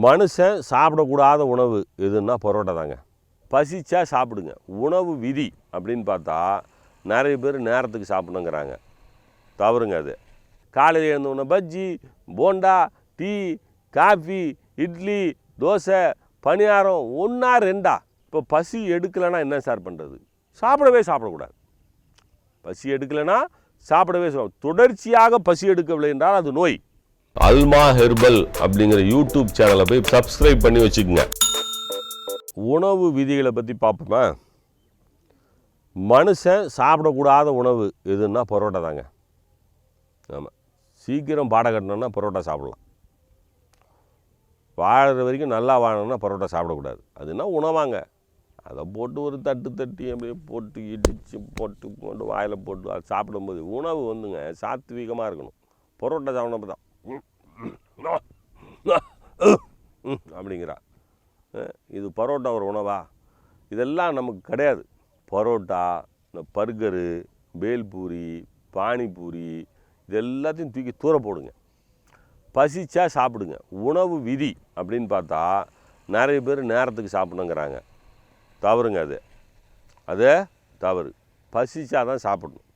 மனுஷன் சாப்பிடக்கூடாத உணவு எதுன்னா பரோட்டா தாங்க. பசிச்சா சாப்பிடுங்க. உணவு விதி அப்படின்னு பார்த்தா நிறைய பேர் நேரத்துக்கு சாப்பிடணுங்கிறாங்க. தவறுங்க அது. காலையில் எழுந்தவுடனே பஜ்ஜி போண்டா டீ காஃபி இட்லி தோசை பணியாரம் ஒன்றா ரெண்டா. இப்போ பசி எடுக்கலைன்னா என்ன சார் பண்ணுறது சாப்பிடவே சாப்பிடக்கூடாது. பசி எடுக்கலைன்னா சாப்பிடவே சாப்பிட தொடர்ச்சியாக பசி எடுக்கவில்லை என்றால் அது நோய். அல்மா ஹெர்பல் அப்படிங்கிற யூடியூப் சேனலை போய் சப்ஸ்கிரைப் பண்ணி வச்சுக்கோங்க. உணவு விதிகளை பற்றி பார்ப்போமா? மனுஷன் சாப்பிடக்கூடாத உணவு எதுன்னா பரோட்டா தாங்க. ஆமாம் சீக்கிரம் பாட கட்டணும்னா பரோட்டா சாப்பிடலாம். வாழற வரைக்கும் நல்லா வாழணும்னா பரோட்டா சாப்பிடக்கூடாது. அதுனா உணவாங்க. அதை போட்டு ஒரு தட்டு தட்டி அப்படியே போட்டு இடித்து போட்டு போட்டு வாயில் போட்டு அது சாப்பிடும்போது உணவு வந்துங்க சாத்விகமாக இருக்கணும். பரோட்டா சாப்பிடப்போ தான் அப்படிங்கிறா. இது பரோட்டா ஒரு உணவா? இதெல்லாம் நமக்கு கிடையாது. பரோட்டா இந்த பர்கரு பேல்பூரி பானிபூரி இது எல்லாத்தையும் தூக்கி தூர போடுங்க. பசிச்சா சாப்பிடுங்க. உணவு விதி அப்படின்னு பார்த்தா நிறைய பேர் நேரத்துக்கு சாப்பிடணுங்கிறாங்க. தவறுங்க அது. அது தவறு. பசிச்சா தான் சாப்பிடணும்.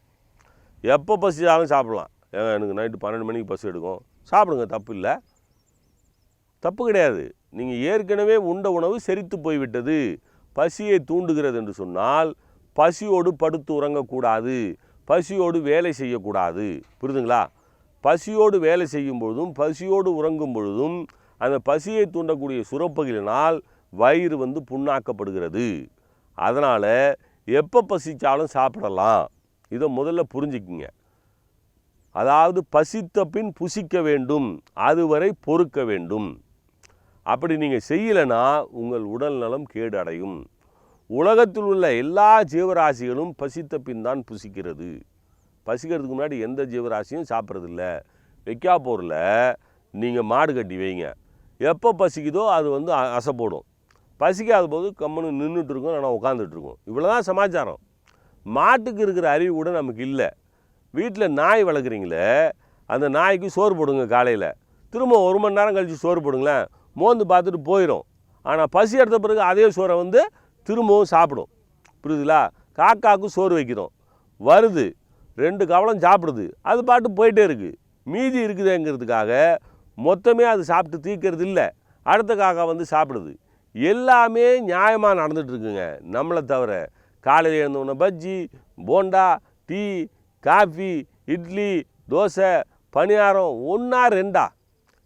எப்போ பசிச்சாலும் சாப்பிட்லாம். எனக்கு நைட்டு பன்னெண்டு மணிக்கு பசி எடுக்கும். சாப்பிடுங்க தப்பு இல்லை. தப்பு கிடையாது. நீங்கள் ஏற்கனவே உண்ட உணவு செரித்து போய்விட்டது. பசியை தூண்டுகிறது என்று சொன்னால் பசியோடு படுத்து உறங்கக்கூடாது. பசியோடு வேலை செய்யக்கூடாது. புரிதுங்களா? பசியோடு வேலை செய்யும் பொழுதும் பசியோடு உறங்கும் பொழுதும் அந்த பசியை தூண்டக்கூடிய சுரப்புகளினால் வயிறு வந்து புண்ணாக்கப்படுகிறது. அதனால் எப்போ பசித்தாலும் சாப்பிடலாம். இதை முதல்ல புரிஞ்சுக்கிங்க. அதாவது பசித்த பின் புசிக்க வேண்டும் அதுவரை பொறுக்க வேண்டும். அப்படி நீங்கள் செய்யலைன்னா உங்கள் உடல் நலம் கேடு அடையும் உலகத்தில் உள்ள எல்லா ஜீவராசிகளும் பசித்த பின் தான் புசிக்கிறது. பசிக்கிறதுக்கு முன்னாடி எந்த ஜீவராசியும் சாப்பிட்றதில்ல. வைக்காப்பூரில் நீங்கள் மாடு கட்டி வைங்க. எப்போ பசிக்குதோ அது வந்து அ- பசிக்காத போது கம்முன்னு நின்றுட்டுருக்கோம் ஆனால் உட்காந்துட்டுருக்கோம் இவ்வளோ தான் சமாச்சாரம். மாட்டுக்கு இருக்கிற அறிவு கூட நமக்கு இல்லை. வீட்டில் நாய் வளர்க்குறீங்களே அந்த நாய்க்கு சோறு போடுங்க காலையில். திரும்ப ஒரு மணி நேரம் கழித்து சோறு போடுங்களேன். மோந்து பார்த்துட்டு போயிடும் ஆனால் பசி எடுத்த பிறகு அதே சோறை வந்து திரும்பவும் சாப்பிடும். புரியுதுங்களா? காக்காவுக்கு சோறு வைக்கிறோம். வருது. ரெண்டு கவலம் சாப்பிடுது. அது பாட்டு போயிட்டே இருக்குது மீதி இருக்குதுங்கிறதுக்காக மொத்தமே அது சாப்பிட்டு தீர்க்கறது இல்லை. அடுத்த காக்கா வந்து சாப்பிடுது. எல்லாமே நியாயமாக நடந்துகிட்ருக்குங்க நம்மளை தவிர. காலையில் எழுந்தவுடனே பஜ்ஜி போண்டா டீ காஃபி இட்லி தோசை பணியாரம் ஒன்றா ரெண்டா.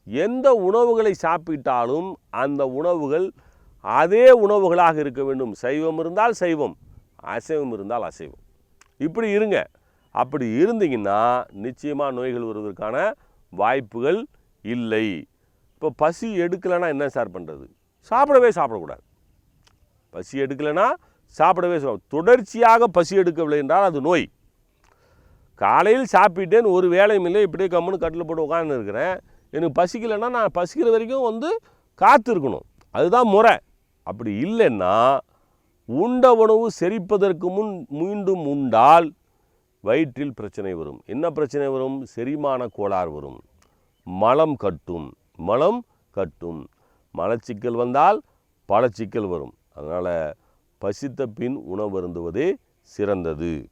எந்த உணவுகளை சாப்பிட்டாலும் அந்த உணவுகள் அதே உணவுகளாக இருக்க வேண்டும். சைவம் இருந்தால் சைவம் அசைவம் இருந்தால் அசைவம். இப்படி இருங்க. அப்படி இருந்தீங்கன்னா நிச்சயமாக நோய்கள் வருவதற்கான வாய்ப்புகள் இல்லை. இப்போ பசி எடுக்கலைன்னா என்ன சார் பண்ணுறது சாப்பிடவே சாப்பிடக்கூடாது. பசி எடுக்கலைன்னா சாப்பிடவே சாப்பிடும் தொடர்ச்சியாக பசி எடுக்கவில்லை என்றால் அது நோய். காலையில் சாப்பிட்டேன்னு ஒரு வேலையும் இல்லை இப்படியே கம்முன்னு கட்டில் போட்டு உட்காந்து இருக்கிறேன். எனக்கு பசிக்கலைன்னா நான் பசிக்கிற வரைக்கும் வந்து காத்திருக்கணும். அதுதான் முறை. அப்படி இல்லைன்னா உண்ட உணவு செரிப்பதற்கு முன் மீண்டும் உண்டால் வயிற்றில் பிரச்சனை வரும். என்ன பிரச்சனை வரும்? செரிமான கோளாறு வரும். மலம் கட்டும். மலம் கட்டும். மலச்சிக்கல் வந்தால் பல சிக்கல் வரும். அதனால் பசித்த பின் உணவருந்துவதே சிறந்தது.